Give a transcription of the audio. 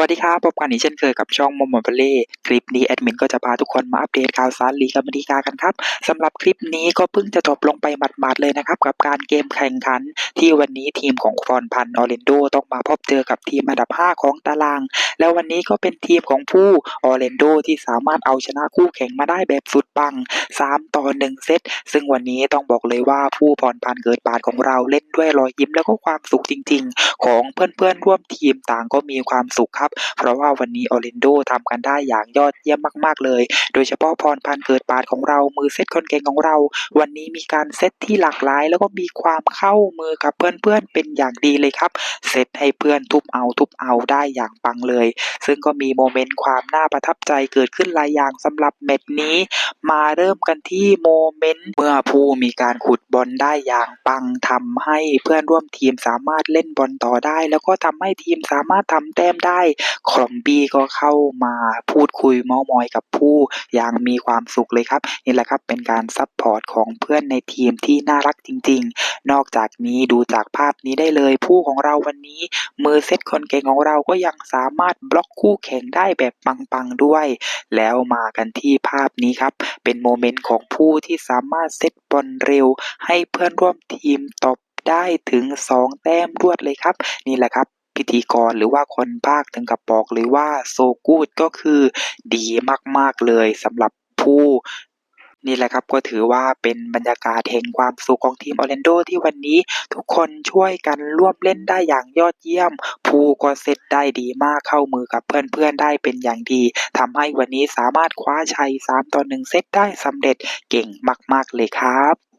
วัสดีครับพบกันอีกเช่นเคยกับช่องโมโมเบเล่คลิปนี้แอดมินก็จะพาทุกคนมาอัปเดตข่าวสารลีกอเมริกากันครับสำหรับคลิปนี้ก็เพิ่งจะจบลงไปหมาดๆเลยนะครับ กับการเกมแข่งขัน ที่วันนี้ทีมของฟรอนพันออเรนโดต้องมาพบเจอกับทีมอันดับ 5 ของตาราง แล้ววันนี้ก็เป็นทีมของผู้ออเรนโดที่สามารถเอาชนะคู่แข่งมาได้แบบสุดปัง 3 ต่อ 1 เซตซึ่งวันนี้ต้องบอกเลยว่าผู้พรพันเกิดปาดของเราเล่นด้วยรอยยิ้มแล้วก็ความสุขจริง ๆ ของเพื่อนๆร่วมทีมต่างก็มีความสุขครับ เพราะว่าวันนี้ออร์เรนโดทำกันได้อย่างยอดเยี่ยมมาก ๆ เลย โดยเฉพาะพรพันเกิดปาดของเรา มือเซตคนเก่งของเรา วันนี้มีการเซตที่หลากหลาย แล้วก็มีความเข้ามือกับเพื่อนๆเป็นอย่างดีเลยครับ เซตให้เพื่อนทุบเอาทุบเอาได้อย่างปังเลย ซึ่งก็มีโมเมนต์ความน่าประทับใจเกิดขึ้นหลายอย่างสำหรับเม็ดนี้ มาเริ่มกันที่โมเมนต์เมื่อผู้มีการขุดบอลได้อย่างปังทำให้เพื่อนร่วมทีมสามารถเล่นบอลต่อได้ แล้วก็ทำให้ทีมสามารถทำแต้มได้คอมบี้ก็เข้ามาพูดคุยเมามอยกับผู้อย่างมีความสุขเลยครับ นี่แหละครับเป็นการซัพพอร์ตของเพื่อนในทีมที่น่ารักจริง ๆ นอกจากนี้ดูจากภาพนี้ได้เลยผู้ของเราวันนี้ มือเซตคนเก่งของเราก็ยังสามารถบล็อกคู่แข่งได้แบบปังๆด้วย แล้วมากันที่ภาพนี้ครับ เป็นโมเมนต์ของผู้ที่สามารถเซตบอลเร็ว ให้เพื่อนร่วมทีมตบได้ถึง 2 แต้มรวดเลยครับ นี่แหละครับ พิธีกรหรือว่าคนภาคถึงกับบอกเลยว่าโซกูดก็คือดีมากๆเลยสำหรับผู้นี่แหละครับก็ถือว่าเป็นบรรยากาศแห่งความสุขของทีมออร์แลนโดที่วันนี้ทุกคนช่วยกันร่วมเล่นได้อย่างยอดเยี่ยม ผู้ก็เซตได้ดีมากเข้ามือกับเพื่อนๆได้เป็นอย่างดีทำให้วันนี้สามารถคว้าชัย 3 ต่อ 1 เซตได้สำเร็จเก่งมากๆเลยครับ